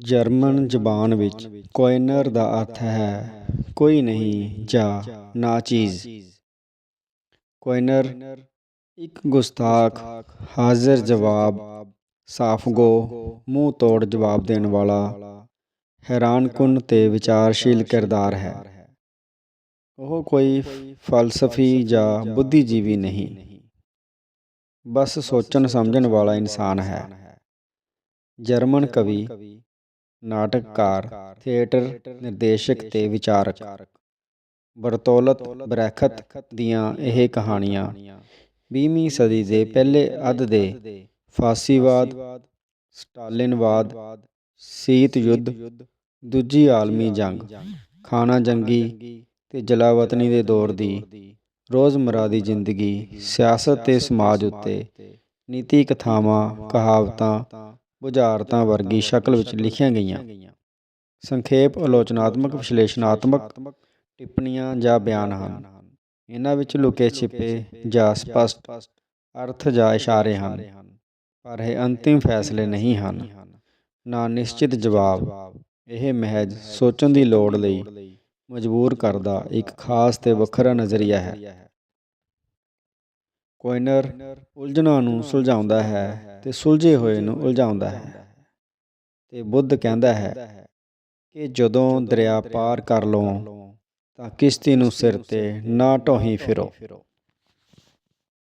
German ਜ਼ਬਾਨ ਵਿੱਚ ਕੋਇਨਰ ਦਾ ਅਰਥ ਹੈ, ਕੋਈ ਨਹੀਂ ਜਾਂ ਨਾ ਚੀਜ਼। ਕੋਇਨਰ ਇੱਕ ਗੁਸਤਾਖ, ਹਾਜ਼ਰ ਜਵਾਬ ਸਾਫਗੋ ਮੂੰਹ ਤੋੜ ਜਵਾਬ ਦੇਣ ਵਾਲਾ, ਹੈਰਾਨਕੁਨ ਤੇ ਵਿਚਾਰਸ਼ੀਲ ਕਿਰਦਾਰ ਹੈ। ਉਹ ਕੋਈ ਫਲਸਫੀ ਜਾਂ ਬੁੱਧੀਜੀਵੀ ਨਹੀਂ, ਬਸ ਸੋਚਣ ਸਮਝਣ ਵਾਲਾ ਇਨਸਾਨ ਹੈ। ਜਰਮਨ ਕਵੀ ਨਾਟਕਕਾਰ, ਥੀਏਟਰ ਨਿਰਦੇਸ਼ਕ ਤੇ ਵਿਚਾਰਕ। ਬਰਤੋਲਤ ਬ੍ਰੈਖਤ ਦੀਆਂ ਇਹ ਕਹਾਣੀਆਂ 20ਵੀਂ ਸਦੀ ਦੇ ਪਹਿਲੇ ਅੱਧ ਦੇ ਫਾਸੀਵਾਦ, ਸਟਾਲਿਨਵਾਦ, ਸ਼ੀਤ ਯੁੱਧ, ਦੂਜੀ ਆਲਮੀ ਜੰਗ, ਖਾਣਾ ਜੰਗੀ ਤੇ ਜਲਾਵਤਨੀ ਦੇ ਦੌਰ ਦੀ ਰੋਜ਼ਮਰਾ ਦੀ ਜ਼ਿੰਦਗੀ, ਸਿਆਸਤ ਤੇ ਸਮਾਜ ਉੱਤੇ ਨੀਤੀ ਕਥਾਵਾਂ ਕਹਾਵਤਾਂ ਬੁਝਾਰਤਾਂ ਵਰਗੀ ਸ਼ਕਲ ਵਿੱਚ ਲਿਖੀਆਂ ਗਈਆਂ। ਸੰਖੇਪ ਆਲੋਚਨਾਤਮਕ ਵਿਸ਼ਲੇਸ਼ਣਾਤਮਕ ਟਿੱਪਣੀਆਂ ਜਾਂ ਬਿਆਨ ਹਨ। ਇਹਨਾਂ ਵਿੱਚ ਲੁਕੇ ਛਿਪੇ ਜਾਂ ਸਪਸ਼ਟ ਅਰਥ ਜਾਂ ਇਸ਼ਾਰੇ ਹਨ, ਪਰ ਇਹ ਅੰਤਿਮ ਫੈਸਲੇ ਨਹੀਂ ਹਨ। ਨਾ ਨਿਸ਼ਚਿਤ ਜਵਾਬ, ਇਹ ਮਹਿਜ ਸੋਚਣ ਦੀ ਲੋੜ ਲਈ ਮਜਬੂਰ ਕਰਦਾ ਇੱਕ ਖਾਸ ਤੇ ਵੱਖਰਾ ਨਜ਼ਰੀਆ ਹੈ। ਕੋਇਨਰ ਉਲਝਣਾਂ ਨੂੰ ਸੁਲਝਾਉਂਦਾ ਹੈ। ਤੇ ਸੁਲਝੇ ਹੋਏ ਨੂੰ ਉਲਝਾਉਂਦਾ ਹੈ। ਤੇ ਬੁੱਧ ਕਹਿੰਦਾ ਹੈ ਕਿ ਜਦੋਂ ਦਰਿਆ ਪਾਰ ਕਰ ਲਵੋ ਤਾਂ ਕਿਸ਼ਤੀ ਨੂੰ ਸਿਰ ਤੇ ਨਾ ਢੋਹੀ ਫਿਰੋ।